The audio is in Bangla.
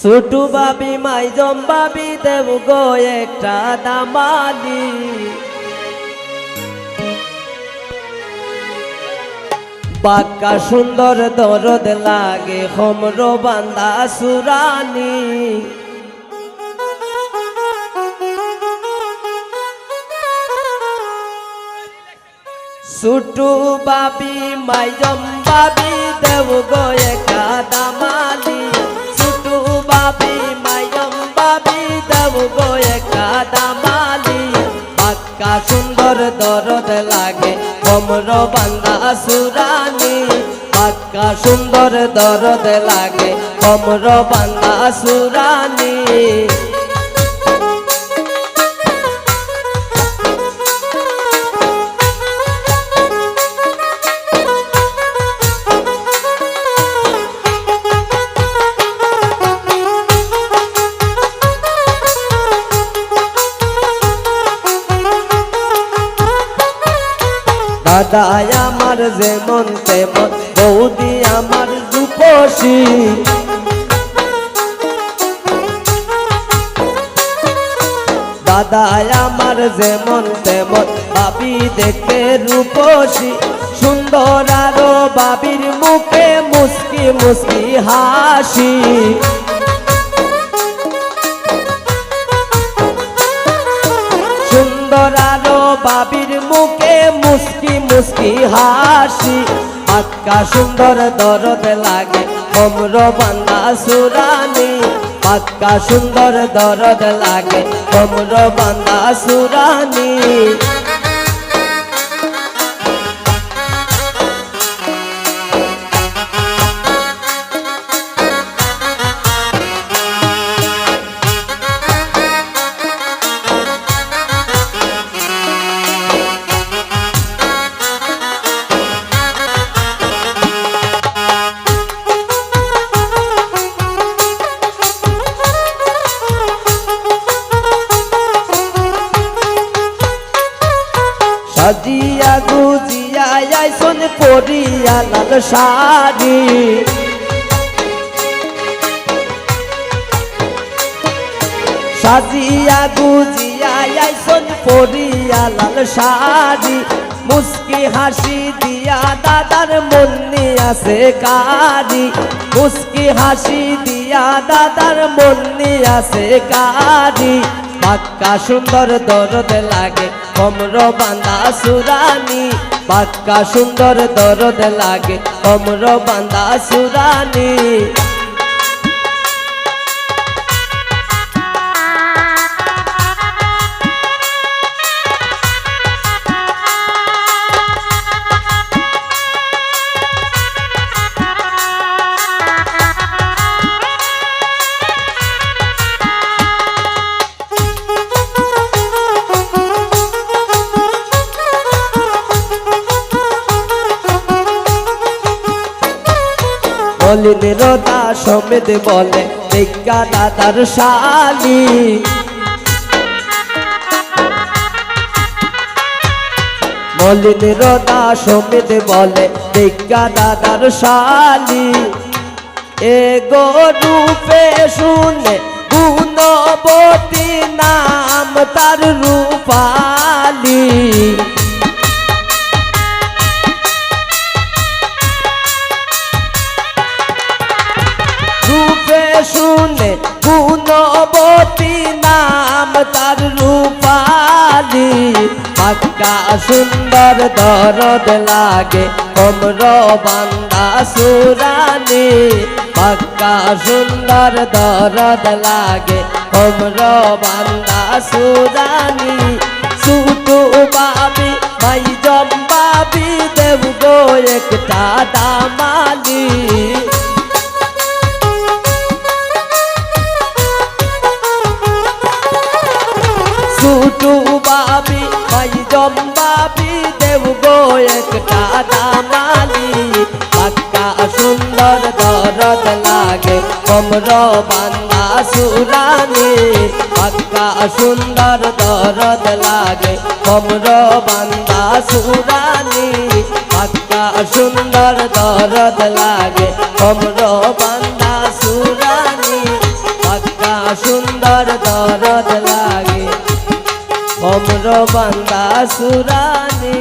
ছোটু বাবি মাইজম বাবি দেব গো, একটা দামালি। বাক্কা সুন্দর দরদ লাগে হমর বান্দা সুরানি। ছোটু বাবি মাইজম বাবি দেব গো সুন্দর দরদ লাগে। কমর বান্দা সুরানি পাক্কা সুন্দর দরদ লাগে। কমর বান্দা সুরানি। দাদা আমার যেমন তেমন বৌদি আমার রূপসী। দাদা আমার যেমন তেমন বাবি দেখতে রূপসী। সুন্দর আরও বাবির মুখে মুস্কি মুস্কি হাসি। সুন্দর আরও বাবির মুখে মুস্কি মুস্কি হাসি। পাক্কা সুন্দর দরদ লাগে অম্র বান্দা সুরানি। পাক্কা সুন্দর দরদ লাগে অম্র বান্দা সুরানি। সাজিয়া গুজিয়া আইসন পরিয়া লাল শাড়ি। সাজিয়া গুজিয়া আইসন পরিয়া লাল শাড়ি। মুস্কি হাসি দিয়া দাদার মন্নি আছে কারি মুস্কি হাসি দিয়া দাদার মন্নি আছে কারি পাক্কা সুন্দর দরদ লাগে কমর বান্দা সুরানি। পাক্কা সুন্দর দরদ লাগে কমর বান্দা সুরানি। মলিনের দা সমেত বলে দেখা দাদার শালি মলিনের দা সমেত বলে দেখা দাদার শালি এ গো রূপে শুনে গুণবতী নাম তার রূপালী। পাক্কা সুন্দর দরদ লাগে। কমর বান্দা সুরানি। পাক্কা, সুন্দর দরদ লাগে। কমর বান্দা সুরানি। সুতু বাবি, ভাই জম বাবি, দেব গো একটা দামালি। বাবি ভাই জম্বাবি দেব গো, একটা দামালি পাক্কা সুন্দর দরদ লাগে কমর বান্দা সুরানি। পাক্কা সুন্দর দরদ লাগে কমর বান্দা সুরানি। পাক্কা সুন্দর দরদ লাগে কমর বান্দা সুরানি। সুন্দর দরদ লাগে। অম্র বান্দা সুরানী।